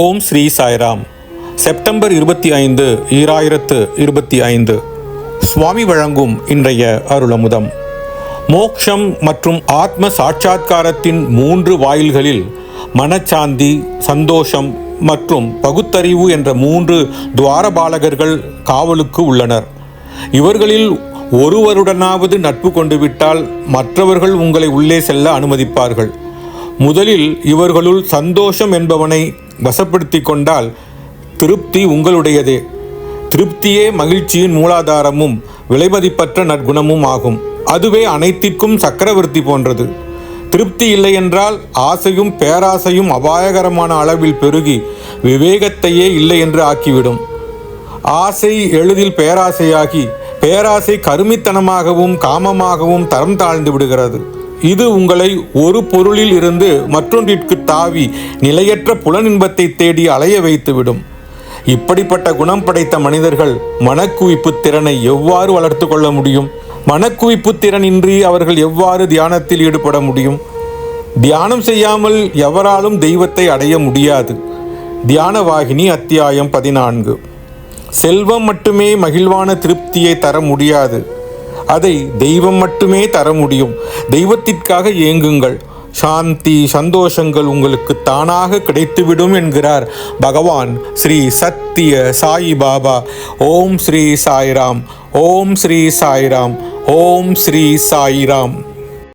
ஓம் Sri Sairam. September இருபத்தி ஐந்து ஈராயிரத்து இருபத்தி ஐந்து. சுவாமி வழங்கும் இன்றைய அருளமுதம். மோக்ஷம் மற்றும் ஆத்ம சாட்சாத்காரத்தின் மூன்று வாயில்களில் மனச்சாந்தி சந்தோஷம் மற்றும் பகுத்தறிவு என்ற மூன்று துவாரபாலகர்கள் காவலுக்கு உள்ளனர். இவர்களில் ஒருவருடனாவது நட்பு கொண்டு விட்டால் மற்றவர்கள் உங்களை உள்ளே செல்ல அனுமதிப்பார்கள். முதலில் இவர்களுள் சந்தோஷம் என்பவனை வசப்படுத்தி கொண்டால் திருப்தி உங்களுடையதே. திருப்தியே மகிழ்ச்சியின் மூலாதாரமும் விலைமதிப்பற்ற நற்குணமும் ஆகும். அதுவே அனைத்திற்கும் சக்கரவர்த்தி போன்றது. திருப்தி இல்லை என்றால் ஆசையும் பேராசையும் அபாயகரமான அளவில் பெருகி விவேகத்தையே இல்லை என்று ஆக்கிவிடும். ஆசை எளிதில் பேராசையாகி பேராசை கருமித்தனமாகவும் காமமாகவும் தரம் தாழ்ந்து விடுகிறது. இது உங்களை ஒரு பொருளில் இருந்து மற்றொன்றிற்கு தாவி நிலையற்ற புலனின்பத்தை தேடி அலைய வைத்துவிடும். இப்படிப்பட்ட குணம் படைத்த மனிதர்கள் மனக்குவிப்பு திறனை எவ்வாறு வளர்த்து கொள்ள முடியும்? மனக்குவிப்பு திறனின்றி அவர்கள் எவ்வாறு தியானத்தில் ஈடுபட முடியும்? தியானம் செய்யாமல் எவராலும் தெய்வத்தை அடைய முடியாது. தியானவாகினி அத்தியாயம் பதினான்கு. செல்வம் மட்டுமே மகிழ்வான திருப்தியை தர முடியாது. அதை தெய்வம் மட்டுமே தர முடியும். தெய்வத்திற்காக ஏங்குங்கள். சாந்தி சந்தோஷங்கள் உங்களுக்கு தானாக கிடைத்துவிடும் என்கிறார் பகவான் ஸ்ரீ சத்திய சாயி பாபா. ஓம் ஸ்ரீ சாய்ராம். ஓம் ஸ்ரீ சாய்ராம். ஓம் ஸ்ரீ சாய்ராம்.